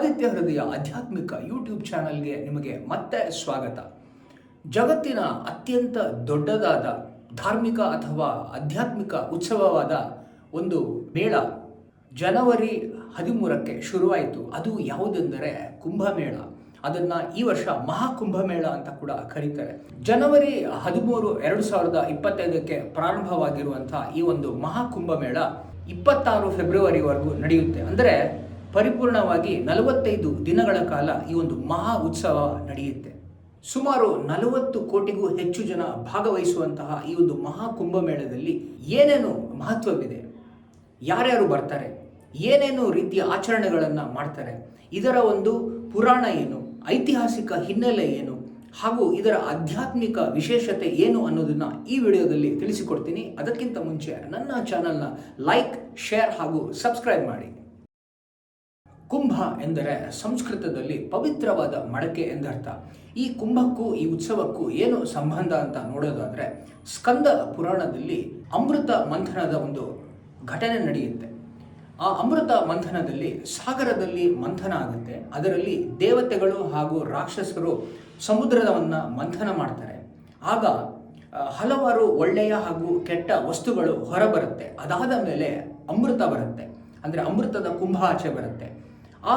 ಆದಿತ್ಯ ಹೃದಯ ಆಧ್ಯಾತ್ಮಿಕ ಯೂಟ್ಯೂಬ್ ಚಾನಲ್ಗೆ ನಿಮಗೆ ಮತ್ತೆ ಸ್ವಾಗತ. ಜಗತ್ತಿನ ಅತ್ಯಂತ ದೊಡ್ಡದಾದ ಧಾರ್ಮಿಕ ಅಥವಾ ಆಧ್ಯಾತ್ಮಿಕ ಉತ್ಸವವಾದ ಒಂದು ಮೇಳ ಜನವರಿ ಹದಿಮೂರಕ್ಕೆ ಶುರುವಾಯಿತು. ಅದು ಯಾವುದೆಂದರೆ ಕುಂಭಮೇಳ. ಅದನ್ನ ಈ ವರ್ಷ ಮಹಾಕುಂಭಮೇಳ ಅಂತ ಕೂಡ ಕರೀತಾರೆ. ಜನವರಿ ಹದಿಮೂರು ಎರಡು ಸಾವಿರದ ಇಪ್ಪತ್ತೈದಕ್ಕೆ ಪ್ರಾರಂಭವಾಗಿರುವಂತಹ ಈ ಒಂದು ಮಹಾಕುಂಭಮೇಳ ಇಪ್ಪತ್ತಾರು ಫೆಬ್ರವರಿವರೆಗೂ ನಡೆಯುತ್ತೆ. ಅಂದರೆ ಪರಿಪೂರ್ಣವಾಗಿ ನಲವತ್ತೈದು ದಿನಗಳ ಕಾಲ ಈ ಒಂದು ಮಹಾ ಉತ್ಸವ ನಡೆಯುತ್ತೆ. ಸುಮಾರು ನಲವತ್ತು ಕೋಟಿಗೂ ಹೆಚ್ಚು ಜನ ಭಾಗವಹಿಸುವಂತಹ ಈ ಒಂದು ಮಹಾ ಕುಂಭಮೇಳದಲ್ಲಿ ಏನೇನು ಮಹತ್ವವಿದೆ? ಯಾರ್ಯಾರು ಬರ್ತಾರೆ? ಏನೇನು ರೀತಿಯ ಆಚರಣೆಗಳನ್ನು ಮಾಡ್ತಾರೆ? ಇದರ ಒಂದು ಪುರಾಣ ಏನು? ಐತಿಹಾಸಿಕ ಹಿನ್ನೆಲೆ ಏನು? ಹಾಗೂ ಇದರ ಆಧ್ಯಾತ್ಮಿಕ ವಿಶೇಷತೆ ಏನು ಅನ್ನೋದನ್ನು ಈ ವಿಡಿಯೋದಲ್ಲಿ ತಿಳಿಸಿಕೊಡ್ತೀನಿ. ಅದಕ್ಕಿಂತ ಮುಂಚೆ ನನ್ನ ಚಾನಲ್ನ ಲೈಕ್ ಶೇರ್ ಹಾಗೂ ಸಬ್ಸ್ಕ್ರೈಬ್ ಮಾಡಿ. ಕುಂಭ ಎಂದರೆ ಸಂಸ್ಕೃತದಲ್ಲಿ ಪವಿತ್ರವಾದ ಮಡಕೆ ಎಂದರ್ಥ. ಈ ಕುಂಭಕ್ಕೂ, ಈ ಉತ್ಸವಕ್ಕೂ ಏನು ಸಂಬಂಧ ಅಂತ ನೋಡೋದಾದ್ರೆ, ಸ್ಕಂದ ಪುರಾಣದಲ್ಲಿ ಅಮೃತ ಮಂಥನದ ಒಂದು ಘಟನೆ ನಡೆಯುತ್ತೆ. ಆ ಅಮೃತ ಮಂಥನದಲ್ಲಿ ಸಾಗರದಲ್ಲಿ ಮಂಥನ ಆಗುತ್ತೆ. ಅದರಲ್ಲಿ ದೇವತೆಗಳು ಹಾಗೂ ರಾಕ್ಷಸರು ಸಮುದ್ರವನ್ನು ಮಂಥನ ಮಾಡ್ತಾರೆ. ಆಗ ಹಲವಾರು ಒಳ್ಳೆಯ ಹಾಗೂ ಕೆಟ್ಟ ವಸ್ತುಗಳು ಹೊರಬರುತ್ತೆ. ಅದಾದ ಮೇಲೆ ಅಮೃತ ಬರುತ್ತೆ. ಅಂದರೆ ಅಮೃತದ ಕುಂಭ ಆಚೆ ಬರುತ್ತೆ. ಆ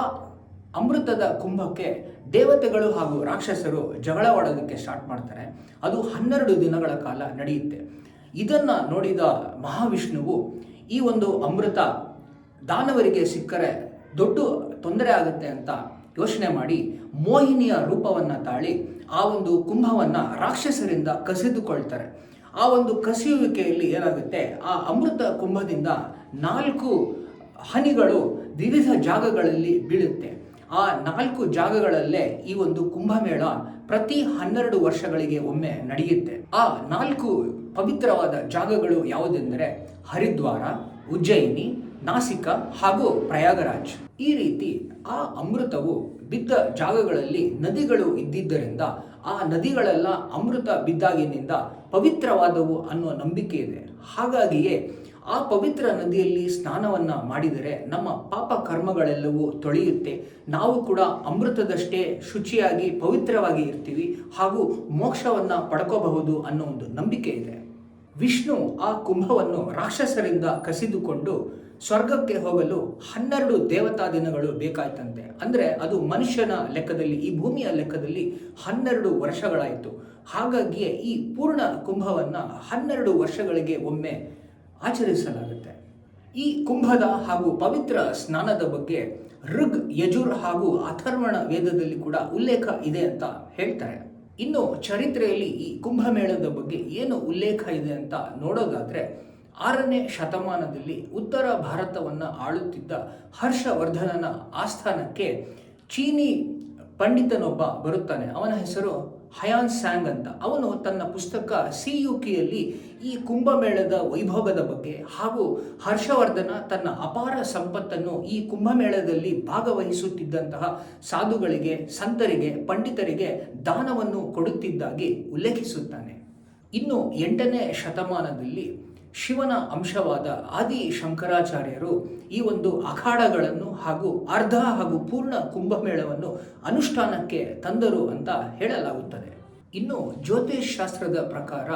ಅಮೃತದ ಕುಂಭಕ್ಕೆ ದೇವತೆಗಳು ಹಾಗೂ ರಾಕ್ಷಸರು ಜಗಳವಾಡೋದಕ್ಕೆ ಸ್ಟಾರ್ಟ್ ಮಾಡ್ತಾರೆ. ಅದು ಹನ್ನೆರಡು ದಿನಗಳ ಕಾಲ ನಡೆಯುತ್ತೆ. ಇದನ್ನ ನೋಡಿದ ಮಹಾವಿಷ್ಣುವು ಈ ಒಂದು ಅಮೃತ ದಾನವರಿಗೆ ಸಿಕ್ಕರೆ ದೊಡ್ಡ ತೊಂದರೆ ಆಗುತ್ತೆ ಅಂತ ಯೋಚನೆ ಮಾಡಿ ಮೋಹಿನಿಯ ರೂಪವನ್ನು ತಾಳಿ ಆ ಒಂದು ಕುಂಭವನ್ನು ರಾಕ್ಷಸರಿಂದ ಕಸಿದುಕೊಳ್ತಾರೆ. ಆ ಒಂದು ಕಸಿಯುವಿಕೆಯಲ್ಲಿ ಏನಾಗುತ್ತೆ? ಆ ಅಮೃತ ಕುಂಭದಿಂದ ನಾಲ್ಕು ಹನಿಗಳು ವಿವಿಧ ಜಾಗಗಳಲ್ಲಿ ಬೀಳುತ್ತೆ. ಆ ನಾಲ್ಕು ಜಾಗಗಳಲ್ಲೇ ಈ ಒಂದು ಕುಂಭಮೇಳ ಪ್ರತಿ ಹನ್ನೆರಡು ವರ್ಷಗಳಿಗೆ ಒಮ್ಮೆ ನಡೆಯುತ್ತೆ. ಆ ನಾಲ್ಕು ಪವಿತ್ರವಾದ ಜಾಗಗಳು ಯಾವುದೆಂದರೆ ಹರಿದ್ವಾರ, ಉಜ್ಜಯಿನಿ, ನಾಸಿಕ ಹಾಗೂ ಪ್ರಯಾಗರಾಜ್. ಈ ರೀತಿ ಆ ಅಮೃತವು ಬಿದ್ದ ಜಾಗಗಳಲ್ಲಿ ನದಿಗಳು ಇದ್ದಿದ್ದರಿಂದ ಆ ನದಿಗಳೆಲ್ಲ ಅಮೃತ ಬಿದ್ದಾಗಿನಿಂದ ಪವಿತ್ರವಾದವು ಅನ್ನುವ ನಂಬಿಕೆ ಇದೆ. ಹಾಗಾಗಿಯೇ ಆ ಪವಿತ್ರ ನದಿಯಲ್ಲಿ ಸ್ನಾನವನ್ನ ಮಾಡಿದರೆ ನಮ್ಮ ಪಾಪ ಕರ್ಮಗಳೆಲ್ಲವೂ ತೊಳೆಯುತ್ತೆ. ನಾವು ಕೂಡ ಅಮೃತದಷ್ಟೇ ಶುಚಿಯಾಗಿ ಪವಿತ್ರವಾಗಿ ಇರ್ತೀವಿ ಹಾಗೂ ಮೋಕ್ಷವನ್ನ ಪಡ್ಕೋಬಹುದು ಅನ್ನೋ ಒಂದು ನಂಬಿಕೆ ಇದೆ. ವಿಷ್ಣು ಆ ಕುಂಭವನ್ನು ರಾಕ್ಷಸರಿಂದ ಕಸಿದುಕೊಂಡು ಸ್ವರ್ಗಕ್ಕೆ ಹೋಗಲು ಹನ್ನೆರಡು ದೇವತಾ ದಿನಗಳು ಬೇಕಾಯ್ತಂತೆ. ಅಂದ್ರೆ ಅದು ಮನುಷ್ಯನ ಲೆಕ್ಕದಲ್ಲಿ, ಈ ಭೂಮಿಯ ಲೆಕ್ಕದಲ್ಲಿ ಹನ್ನೆರಡು ವರ್ಷಗಳಾಯಿತು. ಹಾಗಾಗಿಯೇ ಈ ಪೂರ್ಣ ಕುಂಭವನ್ನ ಹನ್ನೆರಡು ವರ್ಷಗಳಿಗೆ ಒಮ್ಮೆ ಆಚರಿಸಲಾಗುತ್ತೆ. ಈ ಕುಂಭದ ಹಾಗೂ ಪವಿತ್ರ ಸ್ನಾನದ ಬಗ್ಗೆ ಋಗ್, ಯಜುರ್ ಹಾಗೂ ಅಥರ್ವಣ ವೇದದಲ್ಲಿ ಕೂಡ ಉಲ್ಲೇಖ ಇದೆ ಅಂತ ಹೇಳ್ತಾರೆ. ಇನ್ನು ಚರಿತ್ರೆಯಲ್ಲಿ ಈ ಕುಂಭಮೇಳದ ಬಗ್ಗೆ ಏನು ಉಲ್ಲೇಖ ಇದೆ ಅಂತ ನೋಡೋದಾದರೆ, ಆರನೇ ಶತಮಾನದಲ್ಲಿ ಉತ್ತರ ಭಾರತವನ್ನು ಆಳುತ್ತಿದ್ದ ಹರ್ಷವರ್ಧನನ ಆಸ್ಥಾನಕ್ಕೆ ಚೀನಿ ಪಂಡಿತನೊಬ್ಬ ಬರುತ್ತಾನೆ. ಅವನ ಹೆಸರು ಹಯಾನ್ ಸ್ಯಾಂಗ್ ಅಂತ. ಅವನು ತನ್ನ ಪುಸ್ತಕ ಸಿ ಯು ಕೆಯಲ್ಲಿ ಈ ಕುಂಭಮೇಳದ ವೈಭವದ ಬಗ್ಗೆ ಹಾಗೂ ಹರ್ಷವರ್ಧನ ತನ್ನ ಅಪಾರ ಸಂಪತ್ತನ್ನು ಈ ಕುಂಭಮೇಳದಲ್ಲಿ ಭಾಗವಹಿಸುತ್ತಿದ್ದಂತಹ ಸಾಧುಗಳಿಗೆ, ಸಂತರಿಗೆ, ಪಂಡಿತರಿಗೆ ದಾನವನ್ನು ಕೊಡುತ್ತಿದ್ದಾಗಿ ಉಲ್ಲೇಖಿಸುತ್ತಾನೆ. ಇನ್ನು ಎಂಟನೇ ಶತಮಾನದಲ್ಲಿ ಶಿವನ ಅಂಶವಾದ ಆದಿ ಶಂಕರಾಚಾರ್ಯರು ಈ ಒಂದು ಅಖಾಡಗಳನ್ನು ಹಾಗೂ ಅರ್ಧ ಹಾಗೂ ಪೂರ್ಣ ಕುಂಭಮೇಳವನ್ನು ಅನುಷ್ಠಾನಕ್ಕೆ ತಂದರು ಅಂತ ಹೇಳಲಾಗುತ್ತದೆ. ಇನ್ನು ಜ್ಯೋತಿಷ್ ಶಾಸ್ತ್ರದ ಪ್ರಕಾರ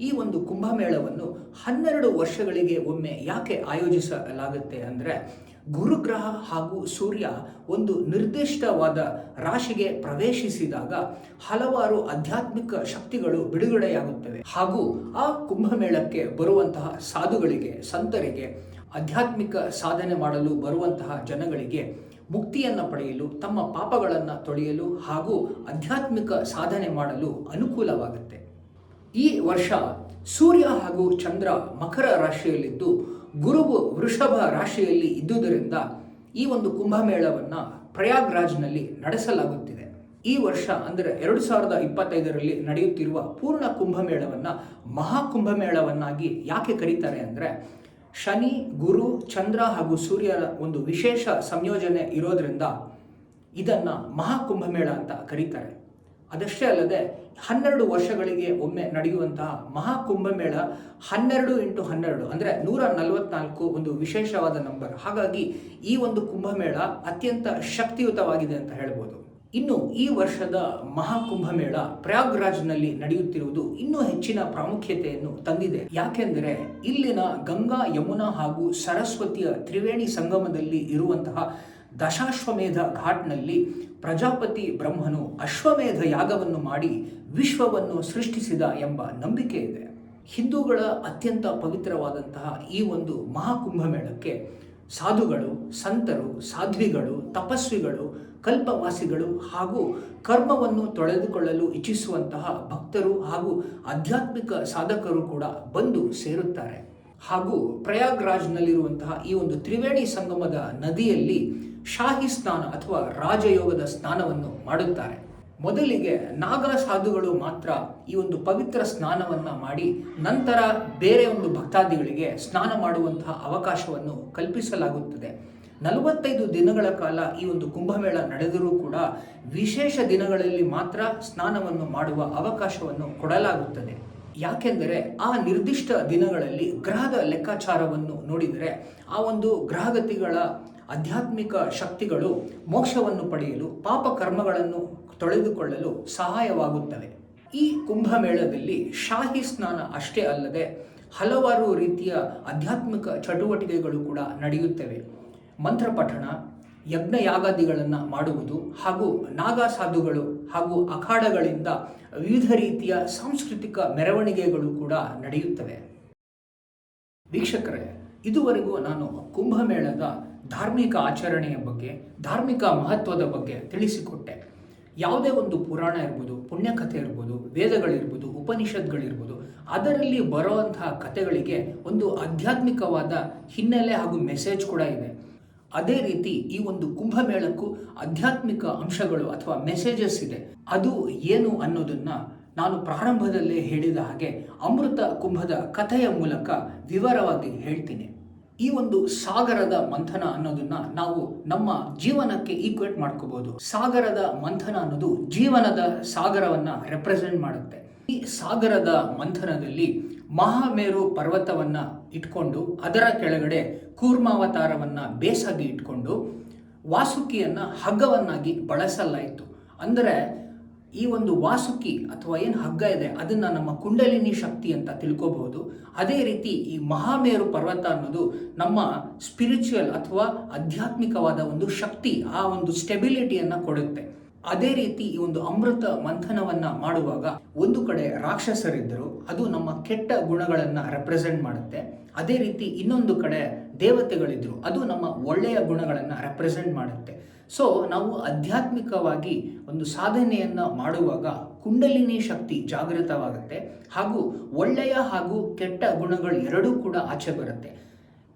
ಈ ಒಂದು ಕುಂಭಮೇಳವನ್ನು ಹನ್ನೆರಡು ವರ್ಷಗಳಿಗೆ ಒಮ್ಮೆ ಯಾಕೆ ಆಯೋಜಿಸಲಾಗುತ್ತೆ ಅಂದರೆ ಗುರುಗ್ರಹ ಹಾಗೂ ಸೂರ್ಯ ಒಂದು ನಿರ್ದಿಷ್ಟವಾದ ರಾಶಿಗೆ ಪ್ರವೇಶಿಸಿದಾಗ ಹಲವಾರು ಆಧ್ಯಾತ್ಮಿಕ ಶಕ್ತಿಗಳು ಬಿಡುಗಡೆಯಾಗುತ್ತವೆ. ಹಾಗೂ ಆ ಕುಂಭಮೇಳಕ್ಕೆ ಬರುವಂತಹ ಸಾಧುಗಳಿಗೆ, ಸಂತರಿಗೆ, ಆಧ್ಯಾತ್ಮಿಕ ಸಾಧನೆ ಮಾಡಲು ಬರುವಂತಹ ಜನಗಳಿಗೆ ಮುಕ್ತಿಯನ್ನು ಪಡೆಯಲು, ತಮ್ಮ ಪಾಪಗಳನ್ನು ತೊಳೆಯಲು ಹಾಗೂ ಆಧ್ಯಾತ್ಮಿಕ ಸಾಧನೆ ಮಾಡಲು ಅನುಕೂಲವಾಗುತ್ತೆ. ಈ ವರ್ಷ ಸೂರ್ಯ ಹಾಗೂ ಚಂದ್ರ ಮಕರ ರಾಶಿಯಲ್ಲಿದ್ದು, ಗುರುವು ವೃಷಭ ರಾಶಿಯಲ್ಲಿ ಇದ್ದುದರಿಂದ ಈ ಒಂದು ಕುಂಭಮೇಳವನ್ನು ಪ್ರಯಾಗ್ರಾಜ್ನಲ್ಲಿ ನಡೆಸಲಾಗುತ್ತಿದೆ. ಈ ವರ್ಷ ಅಂದರೆ ಎರಡು ಸಾವಿರದ ಇಪ್ಪತ್ತೈದರಲ್ಲಿ ನಡೆಯುತ್ತಿರುವ ಪೂರ್ಣ ಕುಂಭಮೇಳವನ್ನು ಮಹಾಕುಂಭಮೇಳವನ್ನಾಗಿ ಯಾಕೆ ಕರೀತಾರೆ ಅಂದರೆ ಶನಿ, ಗುರು, ಚಂದ್ರ ಹಾಗೂ ಸೂರ್ಯನ ಒಂದು ವಿಶೇಷ ಸಂಯೋಜನೆ ಇರೋದ್ರಿಂದ ಇದನ್ನು ಮಹಾಕುಂಭಮೇಳ ಅಂತ ಕರೀತಾರೆ. ಅದಷ್ಟೇ ಅಲ್ಲದೆ ಹನ್ನೆರಡು ವರ್ಷಗಳಿಗೆ ಒಮ್ಮೆ ನಡೆಯುವಂತಹ ಮಹಾಕುಂಭಮೇಳ ಹನ್ನೆರಡು ಇಂಟು ಹನ್ನೆರಡು ಅಂದರೆ ನೂರ ನಲವತ್ನಾಲ್ಕು ಒಂದು ವಿಶೇಷವಾದ ನಂಬರ್ ಹಾಗಾಗಿ ಈ ಒಂದು ಕುಂಭಮೇಳ ಅತ್ಯಂತ ಶಕ್ತಿಯುತವಾಗಿದೆ ಅಂತ ಹೇಳ್ಬೋದು. ಇನ್ನು ಈ ವರ್ಷದ ಮಹಾಕುಂಭಮೇಳ ಪ್ರಯಾಗ್ರಾಜ್ನಲ್ಲಿ ನಡೆಯುತ್ತಿರುವುದು ಇನ್ನೂ ಹೆಚ್ಚಿನ ಪ್ರಾಮುಖ್ಯತೆಯನ್ನು ತಂದಿದೆ. ಯಾಕೆಂದರೆ ಇಲ್ಲಿನ ಗಂಗಾ, ಯಮುನಾ ಹಾಗೂ ಸರಸ್ವತಿಯ ತ್ರಿವೇಣಿ ಸಂಗಮದಲ್ಲಿ ಇರುವಂತಹ ದಶಾಶ್ವಮೇಧ ಘಾಟ್ನಲ್ಲಿ ಪ್ರಜಾಪತಿ ಬ್ರಹ್ಮನು ಅಶ್ವಮೇಧ ಯಾಗವನ್ನು ಮಾಡಿ ವಿಶ್ವವನ್ನು ಸೃಷ್ಟಿಸಿದ ಎಂಬ ನಂಬಿಕೆ ಇದೆ. ಹಿಂದೂಗಳ ಅತ್ಯಂತ ಪವಿತ್ರವಾದಂತಹ ಈ ಒಂದು ಮಹಾಕುಂಭಮೇಳಕ್ಕೆ ಸಾಧುಗಳು, ಸಂತರು, ಸಾಧ್ವಿಗಳು, ತಪಸ್ವಿಗಳು ಕಲ್ಪವಾಸಿಗಳು ಹಾಗೂ ಕರ್ಮವನ್ನು ತೊಳೆದುಕೊಳ್ಳಲು ಇಚ್ಛಿಸುವಂತಹ ಭಕ್ತರು ಹಾಗೂ ಆಧ್ಯಾತ್ಮಿಕ ಸಾಧಕರು ಕೂಡ ಬಂದು ಸೇರುತ್ತಾರೆ. ಹಾಗೂ ಪ್ರಯಾಗ್ರಾಜ್ನಲ್ಲಿರುವಂತಹ ಈ ಒಂದು ತ್ರಿವೇಣಿ ಸಂಗಮದ ನದಿಯಲ್ಲಿ ಶಾಹಿ ಸ್ನಾನ ಅಥವಾ ರಾಜಯೋಗದ ಸ್ನಾನವನ್ನು ಮಾಡುತ್ತಾರೆ. ಮೊದಲಿಗೆ ನಾಗರ ಸಾಧುಗಳು ಮಾತ್ರ ಈ ಒಂದು ಪವಿತ್ರ ಸ್ನಾನವನ್ನ ಮಾಡಿ ನಂತರ ಬೇರೆ ಒಂದು ಭಕ್ತಾದಿಗಳಿಗೆ ಸ್ನಾನ ಮಾಡುವಂತಹ ಅವಕಾಶವನ್ನು ಕಲ್ಪಿಸಲಾಗುತ್ತದೆ. ನಲವತ್ತೈದು ದಿನಗಳ ಕಾಲ ಈ ಒಂದು ಕುಂಭಮೇಳ ನಡೆದರೂ ಕೂಡ ವಿಶೇಷ ದಿನಗಳಲ್ಲಿ ಮಾತ್ರ ಸ್ನಾನವನ್ನು ಮಾಡುವ ಅವಕಾಶವನ್ನು ಕೊಡಲಾಗುತ್ತದೆ. ಯಾಕೆಂದರೆ ಆ ನಿರ್ದಿಷ್ಟ ದಿನಗಳಲ್ಲಿ ಗ್ರಹದ ಲೆಕ್ಕಾಚಾರವನ್ನು ನೋಡಿದರೆ ಆ ಒಂದು ಗ್ರಹಗತಿಗಳ ಆಧ್ಯಾತ್ಮಿಕ ಶಕ್ತಿಗಳು ಮೋಕ್ಷವನ್ನು ಪಡೆಯಲು, ಪಾಪ ಕರ್ಮಗಳನ್ನು ತೊಳೆದುಕೊಳ್ಳಲು ಸಹಾಯವಾಗುತ್ತವೆ. ಈ ಕುಂಭಮೇಳದಲ್ಲಿ ಶಾಹಿ ಸ್ನಾನ ಅಷ್ಟೇ ಅಲ್ಲದೆ ಹಲವಾರು ರೀತಿಯ ಆಧ್ಯಾತ್ಮಿಕ ಚಟುವಟಿಕೆಗಳು ಕೂಡ ನಡೆಯುತ್ತವೆ. ಮಂತ್ರ ಪಠಣ ಯಜ್ಞ ಯಾಗಾದಿಗಳನ್ನು ಮಾಡುವುದು ಹಾಗೂ ನಾಗಾ ಸಾಧುಗಳು ಹಾಗೂ ಅಖಾಡಗಳಿಂದ ವಿವಿಧ ರೀತಿಯ ಸಾಂಸ್ಕೃತಿಕ ಮೆರವಣಿಗೆಗಳು ಕೂಡ ನಡೆಯುತ್ತವೆ. ವೀಕ್ಷಕರೇ, ಇದುವರೆಗೂ ನಾನು ಕುಂಭಮೇಳದ ಧಾರ್ಮಿಕ ಆಚರಣೆಯ ಬಗ್ಗೆ, ಧಾರ್ಮಿಕ ಮಹತ್ವದ ಬಗ್ಗೆ ತಿಳಿಸಿಕೊಟ್ಟೆ. ಯಾವುದೇ ಒಂದು ಪುರಾಣ ಇರ್ಬೋದು, ಪುಣ್ಯಕಥೆ ಇರ್ಬೋದು, ವೇದಗಳಿರ್ಬೋದು, ಉಪನಿಷತ್ಗಳಿರ್ಬೋದು, ಅದರಲ್ಲಿ ಬರುವಂತಹ ಕಥೆಗಳಿಗೆ ಒಂದು ಆಧ್ಯಾತ್ಮಿಕವಾದ ಹಿನ್ನೆಲೆ ಹಾಗೂ ಮೆಸೇಜ್ ಕೂಡ ಇದೆ. ಅದೇ ರೀತಿ ಈ ಒಂದು ಕುಂಭಮೇಳಕ್ಕೂ ಆಧ್ಯಾತ್ಮಿಕ ಅಂಶಗಳು ಅಥವಾ ಮೆಸೇಜಸ್ ಇದೆ. ಅದು ಏನು ಅನ್ನೋದನ್ನ ನಾನು ಪ್ರಾರಂಭದಲ್ಲೇ ಹೇಳಿದ ಹಾಗೆ ಅಮೃತ ಕುಂಭದ ಕಥೆಯ ಮೂಲಕ ವಿವರವಾಗಿ ಹೇಳ್ತೀನಿ. ಈ ಒಂದು ಸಾಗರದ ಮಂಥನ ಅನ್ನೋದನ್ನ ನಾವು ನಮ್ಮ ಜೀವನಕ್ಕೆ ಈಕ್ವೇಟ್ ಮಾಡ್ಕೋಬಹುದು ಸಾಗರದ ಮಂಥನ ಅನ್ನೋದು ಜೀವನದ ಸಾಗರವನ್ನ ರೆಪ್ರೆಸೆಂಟ್ ಮಾಡುತ್ತೆ. ಈ ಸಾಗರದ ಮಂಥನದಲ್ಲಿ ಮಹಾಮೇರು ಪರ್ವತವನ್ನ ಇಟ್ಕೊಂಡು ಅದರ ಕೆಳಗಡೆ ಕೂರ್ಮಾವತಾರವನ್ನು ಬೇಸಾಗಿ ಇಟ್ಕೊಂಡು ವಾಸುಕಿಯನ್ನ ಹಗ್ಗವನ್ನಾಗಿ ಬಳಸಲಾಯಿತು. ಅಂದರೆ ಈ ಒಂದು ವಾಸುಕಿ ಅಥವಾ ಏನು ಹಗ್ಗ ಇದೆ, ಅದನ್ನ ನಮ್ಮ ಕುಂಡಲಿನಿ ಶಕ್ತಿ ಅಂತ ತಿಳ್ಕೋಬಹುದು. ಅದೇ ರೀತಿ ಈ ಮಹಾಮೇರು ಪರ್ವತ ಅನ್ನೋದು ನಮ್ಮ ಸ್ಪಿರಿಚುವಲ್ ಅಥವಾ ಆಧ್ಯಾತ್ಮಿಕವಾದ ಒಂದು ಶಕ್ತಿ, ಆ ಒಂದು ಸ್ಟೆಬಿಲಿಟಿಯನ್ನು ಕೊಡುತ್ತೆ. ಅದೇ ರೀತಿ ಈ ಒಂದು ಅಮೃತ ಮಂಥನವನ್ನ ಮಾಡುವಾಗ ಒಂದು ಕಡೆ ರಾಕ್ಷಸರಿದ್ದರು, ಅದು ನಮ್ಮ ಕೆಟ್ಟ ಗುಣಗಳನ್ನ ರೆಪ್ರೆಸೆಂಟ್ ಮಾಡುತ್ತೆ. ಅದೇ ರೀತಿ ಇನ್ನೊಂದು ಕಡೆ ದೇವತೆಗಳಿದ್ರು, ಅದು ನಮ್ಮ ಒಳ್ಳೆಯ ಗುಣಗಳನ್ನ ರೆಪ್ರೆಸೆಂಟ್ ಮಾಡುತ್ತೆ. ಸೊ ನಾವು ಆಧ್ಯಾತ್ಮಿಕವಾಗಿ ಒಂದು ಸಾಧನೆಯನ್ನ ಮಾಡುವಾಗ ಕುಂಡಲಿನಿ ಶಕ್ತಿ ಜಾಗೃತವಾಗುತ್ತೆ, ಹಾಗೂ ಒಳ್ಳೆಯ ಹಾಗೂ ಕೆಟ್ಟ ಗುಣಗಳು ಎರಡೂ ಕೂಡ ಆಚೆ ಬರುತ್ತೆ.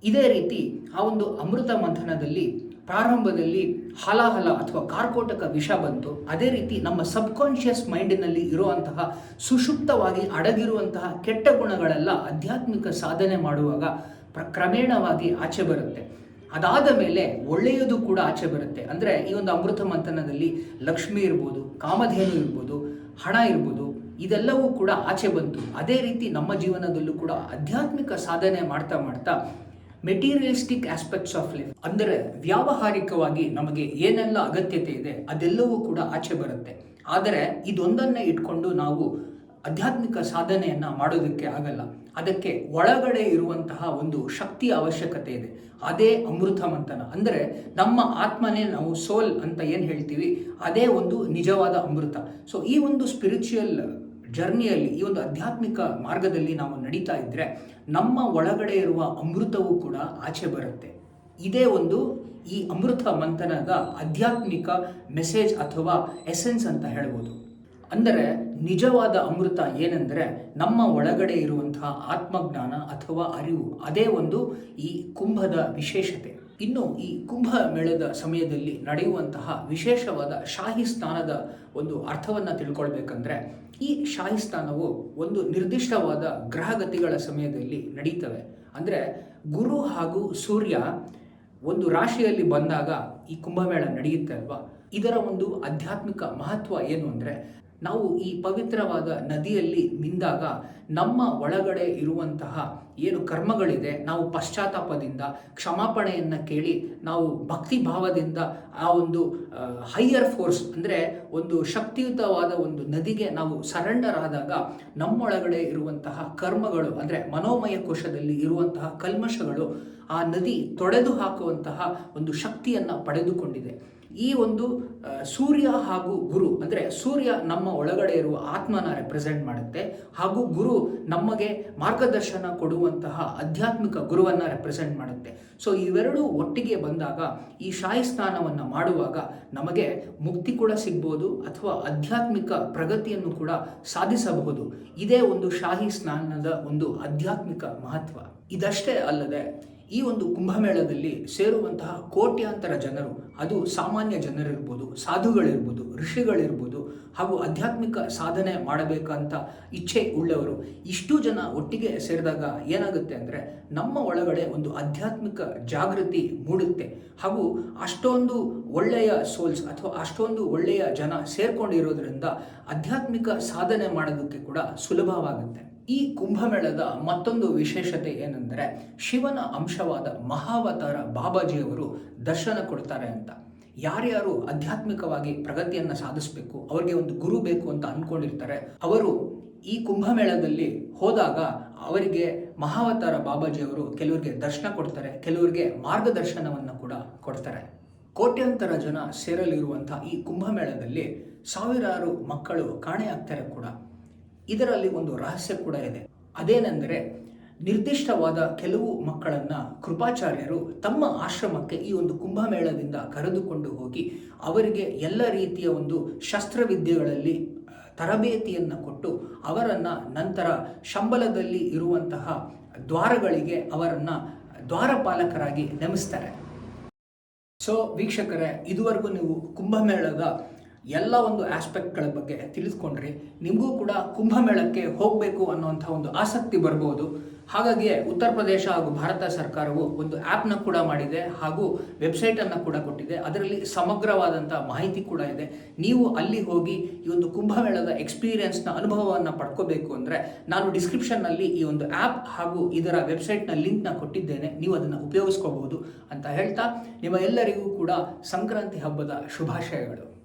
ಇದೇ ರೀತಿ ಆ ಒಂದು ಅಮೃತ ಮಂಥನದಲ್ಲಿ ಪ್ರಾರಂಭದಲ್ಲಿ ಹಲಹಲ ಅಥವಾ ಕಾರ್ಕೋಟಕ ವಿಷ ಬಂತು. ಅದೇ ರೀತಿ ನಮ್ಮ ಸಬ್ಕಾನ್ಷಿಯಸ್ ಮೈಂಡಿನಲ್ಲಿ ಇರುವಂತಹ ಸುಷುಪ್ತವಾಗಿ ಅಡಗಿರುವಂತಹ ಕೆಟ್ಟ ಗುಣಗಳೆಲ್ಲ ಆಧ್ಯಾತ್ಮಿಕ ಸಾಧನೆ ಮಾಡುವಾಗ ಕ್ರಮೇಣವಾಗಿ ಆಚೆ ಬರುತ್ತೆ. ಅದಾದ ಮೇಲೆ ಒಳ್ಳೆಯದು ಕೂಡ ಆಚೆ ಬರುತ್ತೆ. ಅಂದರೆ ಈ ಒಂದು ಅಮೃತ ಮಂಥನದಲ್ಲಿ ಲಕ್ಷ್ಮಿ ಇರ್ಬೋದು, ಕಾಮಧೇನು ಇರ್ಬೋದು, ಹಣ ಇರ್ಬೋದು, ಇದೆಲ್ಲವೂ ಕೂಡ ಆಚೆ ಬಂತು. ಅದೇ ರೀತಿ ನಮ್ಮ ಜೀವನದಲ್ಲೂ ಕೂಡ ಆಧ್ಯಾತ್ಮಿಕ ಸಾಧನೆ ಮಾಡ್ತಾ ಮಾಡ್ತಾ ಮೆಟೀರಿಯಲಿಸ್ಟಿಕ್ ಆಸ್ಪೆಕ್ಟ್ಸ್ ಆಫ್ ಲೈಫ್ ಅಂದರೆ ವ್ಯಾವಹಾರಿಕವಾಗಿ ನಮಗೆ ಏನೆಲ್ಲ ಅಗತ್ಯತೆ ಇದೆ, ಅದೆಲ್ಲವೂ ಕೂಡ ಆಚೆ ಬರುತ್ತೆ. ಆದರೆ ಇದೊಂದನ್ನೇ ಇಟ್ಕೊಂಡು ನಾವು ಆಧ್ಯಾತ್ಮಿಕ ಸಾಧನೆಯನ್ನು ಮಾಡೋದಕ್ಕೆ ಆಗಲ್ಲ. ಅದಕ್ಕೆ ಒಳಗಡೆ ಇರುವಂತಹ ಒಂದು ಶಕ್ತಿಯ ಅವಶ್ಯಕತೆ ಇದೆ. ಅದೇ ಅಮೃತ ಮಂಥನ ಅಂದರೆ ನಮ್ಮ ಆತ್ಮನೇ ನಾವು ಸೋಲ್ ಅಂತ ಏನು ಹೇಳ್ತೀವಿ? ಅದೇ ಒಂದು ನಿಜವಾದ ಅಮೃತ. ಸೊ ಈ ಒಂದು ಸ್ಪಿರಿಚುವಲ್ ಜರ್ನಿಯಲ್ಲಿ ಈ ಒಂದು ಆಧ್ಯಾತ್ಮಿಕ ಮಾರ್ಗದಲ್ಲಿ ನಾವು ನಡೀತಾ ಇದ್ದರೆ ನಮ್ಮ ಒಳಗಡೆ ಇರುವ ಅಮೃತವೂ ಕೂಡ ಆಚೆ ಬರುತ್ತೆ. ಇದೇ ಒಂದು ಈ ಅಮೃತ ಮಂಥನದ ಆಧ್ಯಾತ್ಮಿಕ ಮೆಸೇಜ್ ಅಥವಾ ಎಸೆನ್ಸ್ ಅಂತ ಹೇಳ್ಬೋದು. ಅಂದರೆ ನಿಜವಾದ ಅಮೃತ ಏನೆಂದರೆ ನಮ್ಮ ಒಳಗಡೆ ಇರುವಂತಹ ಆತ್ಮಜ್ಞಾನ ಅಥವಾ ಅರಿವು, ಅದೇ ಒಂದು ಈ ಕುಂಭದ ವಿಶೇಷತೆ. ಇನ್ನು ಈ ಕುಂಭ ಮೇಳದ ಸಮಯದಲ್ಲಿ ನಡೆಯುವಂತಹ ವಿಶೇಷವಾದ ಶಾಹಿ ಸ್ನಾನದ ಒಂದು ಅರ್ಥವನ್ನು ತಿಳ್ಕೊಳ್ಬೇಕಂದ್ರೆ, ಈ ಶಾಹಿ ಸ್ನಾನವು ಒಂದು ನಿರ್ದಿಷ್ಟವಾದ ಗ್ರಹಗತಿಗಳ ಸಮಯದಲ್ಲಿ ನಡೀತವೆ. ಅಂದರೆ ಗುರು ಹಾಗೂ ಸೂರ್ಯ ಒಂದು ರಾಶಿಯಲ್ಲಿ ಬಂದಾಗ ಈ ಕುಂಭಮೇಳ ನಡೆಯುತ್ತೆ ಅಲ್ವಾ? ಇದರ ಒಂದು ಆಧ್ಯಾತ್ಮಿಕ ಮಹತ್ವ ಏನು ಅಂದರೆ ನಾವು ಈ ಪವಿತ್ರವಾದ ನದಿಯಲ್ಲಿ ನಿಂದಾಗ ನಮ್ಮ ಒಳಗಡೆ ಇರುವಂತಹ ಏನು ಕರ್ಮಗಳಿದೆ, ನಾವು ಪಶ್ಚಾತ್ತಾಪದಿಂದ, ಕ್ಷಮಾಪಣೆಯನ್ನು ಕೇಳಿ, ನಾವು ಭಕ್ತಿ ಭಾವದಿಂದ ಆ ಒಂದು ಹೈಯರ್ ಫೋರ್ಸ್ ಅಂದರೆ ಒಂದು ಶಕ್ತಿಯುತವಾದ ಒಂದು ನದಿಗೆ ನಾವು ಸರೆಂಡರ್ ಆದಾಗ ನಮ್ಮೊಳಗಡೆ ಇರುವಂತಹ ಕರ್ಮಗಳು ಅಂದರೆ ಮನೋಮಯ ಕೋಶದಲ್ಲಿ ಇರುವಂತಹ ಕಲ್ಮಶಗಳು ಆ ನದಿ ತೊಡೆದು ಹಾಕುವಂತಹ ಒಂದು ಶಕ್ತಿಯನ್ನು ಪಡೆದುಕೊಂಡಿದೆ. ಈ ಒಂದು ಸೂರ್ಯ ಹಾಗೂ ಗುರು, ಅಂದರೆ ಸೂರ್ಯ ನಮ್ಮ ಒಳಗಡೆ ಇರುವ ಆತ್ಮನ ರೆಪ್ರೆಸೆಂಟ್ ಮಾಡುತ್ತೆ. ಹಾಗೂ ಗುರು ನಮಗೆ ಮಾರ್ಗದರ್ಶನ ಕೊಡುವಂತಹ ಆಧ್ಯಾತ್ಮಿಕ ಗುರುವನ್ನು ರೆಪ್ರೆಸೆಂಟ್ ಮಾಡುತ್ತೆ. ಸೊ ಇವೆರಡೂ ಒಟ್ಟಿಗೆ ಬಂದಾಗ, ಈ ಶಾಹಿ ಸ್ನಾನವನ್ನು ಮಾಡುವಾಗ ನಮಗೆ ಮುಕ್ತಿ ಕೂಡ ಸಿಗ್ಬೋದು, ಅಥವಾ ಆಧ್ಯಾತ್ಮಿಕ ಪ್ರಗತಿಯನ್ನು ಕೂಡ ಸಾಧಿಸಬಹುದು. ಇದೇ ಒಂದು ಶಾಹಿ ಸ್ನಾನದ ಒಂದು ಆಧ್ಯಾತ್ಮಿಕ ಮಹತ್ವ. ಇದಷ್ಟೇ ಅಲ್ಲದೆ ಈ ಒಂದು ಕುಂಭಮೇಳದಲ್ಲಿ ಸೇರುವಂತಹ ಕೋಟ್ಯಾಂತರ ಜನರು, ಅದು ಸಾಮಾನ್ಯ ಜನರಿರ್ಬೋದು, ಸಾಧುಗಳಿರ್ಬೋದು, ಋಷಿಗಳಿರ್ಬೋದು ಹಾಗೂ ಆಧ್ಯಾತ್ಮಿಕ ಸಾಧನೆ ಮಾಡಬೇಕಂತ ಇಚ್ಛೆ ಉಳ್ಳವರು, ಇಷ್ಟು ಜನ ಒಟ್ಟಿಗೆ ಸೇರಿದಾಗ ಏನಾಗುತ್ತೆ ಅಂದರೆ ನಮ್ಮ ಒಳಗಡೆ ಒಂದು ಆಧ್ಯಾತ್ಮಿಕ ಜಾಗೃತಿ ಮೂಡುತ್ತೆ. ಹಾಗೂ ಅಷ್ಟೊಂದು ಒಳ್ಳೆಯ ಸೋಲ್ಸ್ ಅಥವಾ ಅಷ್ಟೊಂದು ಒಳ್ಳೆಯ ಜನ ಸೇರ್ಕೊಂಡಿರೋದ್ರಿಂದ ಆಧ್ಯಾತ್ಮಿಕ ಸಾಧನೆ ಮಾಡೋದಕ್ಕೆ ಕೂಡ ಸುಲಭವಾಗುತ್ತೆ. ಈ ಕುಂಭಮೇಳದ ಮತ್ತೊಂದು ವಿಶೇಷತೆ ಏನೆಂದರೆ ಶಿವನ ಅಂಶವಾದ ಮಹಾವತಾರ ಬಾಬಾಜಿಯವರು ದರ್ಶನ ಕೊಡ್ತಾರೆ ಅಂತ. ಯಾರ್ಯಾರು ಆಧ್ಯಾತ್ಮಿಕವಾಗಿ ಪ್ರಗತಿಯನ್ನು ಸಾಧಿಸಬೇಕು, ಅವರಿಗೆ ಒಂದು ಗುರು ಬೇಕು ಅಂತ ಅಂದ್ಕೊಂಡಿರ್ತಾರೆ ಅವರು ಈ ಕುಂಭಮೇಳದಲ್ಲಿ ಹೋದಾಗ ಅವರಿಗೆ ಮಹಾವತಾರ ಬಾಬಾಜಿಯವರು ಕೆಲವರಿಗೆ ದರ್ಶನ ಕೊಡ್ತಾರೆ, ಕೆಲವರಿಗೆ ಮಾರ್ಗದರ್ಶನವನ್ನು ಕೂಡ ಕೊಡ್ತಾರೆ. ಕೋಟ್ಯಾಂತರ ಜನ ಸೇರಲಿರುವಂಥ ಈ ಕುಂಭಮೇಳದಲ್ಲಿ ಸಾವಿರಾರು ಮಕ್ಕಳು ಕಾಣೆಯಾಗ್ತಾರೆ ಕೂಡ. ಇದರಲ್ಲಿ ಒಂದು ರಹಸ್ಯ ಕೂಡ ಇದೆ. ಅದೇನೆಂದರೆ ನಿರ್ದಿಷ್ಟವಾದ ಕೆಲವು ಮಕ್ಕಳನ್ನ ಕೃಪಾಚಾರ್ಯರು ತಮ್ಮ ಆಶ್ರಮಕ್ಕೆ ಈ ಒಂದು ಕುಂಭಮೇಳದಿಂದ ಕರೆದುಕೊಂಡು ಹೋಗಿ ಅವರಿಗೆ ಎಲ್ಲ ರೀತಿಯ ಒಂದು ಶಸ್ತ್ರವಿದ್ಯೆಗಳಲ್ಲಿ ತರಬೇತಿಯನ್ನು ಕೊಟ್ಟು ಅವರನ್ನು ನಂತರ ಶಂಬಲದಲ್ಲಿ ಇರುವಂತಹ ದ್ವಾರಗಳಿಗೆ ಅವರನ್ನು ದ್ವಾರಪಾಲಕರಾಗಿ ನೇಮಿಸ್ತಾರೆ. ಸೊ ವೀಕ್ಷಕರೇ, ಇದುವರೆಗೂ ನೀವು ಕುಂಭಮೇಳದ ಎಲ್ಲ ಒಂದು ಆಸ್ಪೆಕ್ಟ್ಗಳ ಬಗ್ಗೆ ತಿಳಿದುಕೊಂಡ್ರಿ ನಿಮಗೂ ಕೂಡ ಕುಂಭಮೇಳಕ್ಕೆ ಹೋಗಬೇಕು ಅನ್ನುವಂಥ ಒಂದು ಆಸಕ್ತಿ ಬರ್ಬೋದು. ಹಾಗಾಗಿ ಉತ್ತರ ಪ್ರದೇಶ ಹಾಗೂ ಭಾರತ ಸರ್ಕಾರವು ಒಂದು ಆ್ಯಪ್ನ ಕೂಡ ಮಾಡಿದೆ ಹಾಗೂ ವೆಬ್ಸೈಟನ್ನು ಕೂಡ ಕೊಟ್ಟಿದೆ. ಅದರಲ್ಲಿ ಸಮಗ್ರವಾದಂಥ ಮಾಹಿತಿ ಕೂಡ ಇದೆ. ನೀವು ಅಲ್ಲಿ ಹೋಗಿ ಈ ಒಂದು ಕುಂಭಮೇಳದ ಎಕ್ಸ್ಪೀರಿಯನ್ಸ್ನ ಅನುಭವವನ್ನು ಪಡ್ಕೋಬೇಕು ಅಂದರೆ ನಾನು ಡಿಸ್ಕ್ರಿಪ್ಷನ್ನಲ್ಲಿ ಈ ಒಂದು ಆ್ಯಪ್ ಹಾಗೂ ಇದರ ವೆಬ್ಸೈಟ್ನ ಲಿಂಕ್ನ ಕೊಟ್ಟಿದ್ದೇನೆ. ನೀವು ಅದನ್ನು ಉಪಯೋಗಿಸ್ಕೋಬಹುದು ಅಂತ ಹೇಳ್ತಾ ನಿಮ್ಮ ಎಲ್ಲರಿಗೂ ಕೂಡ ಸಂಕ್ರಾಂತಿ ಹಬ್ಬದ ಶುಭಾಶಯಗಳು.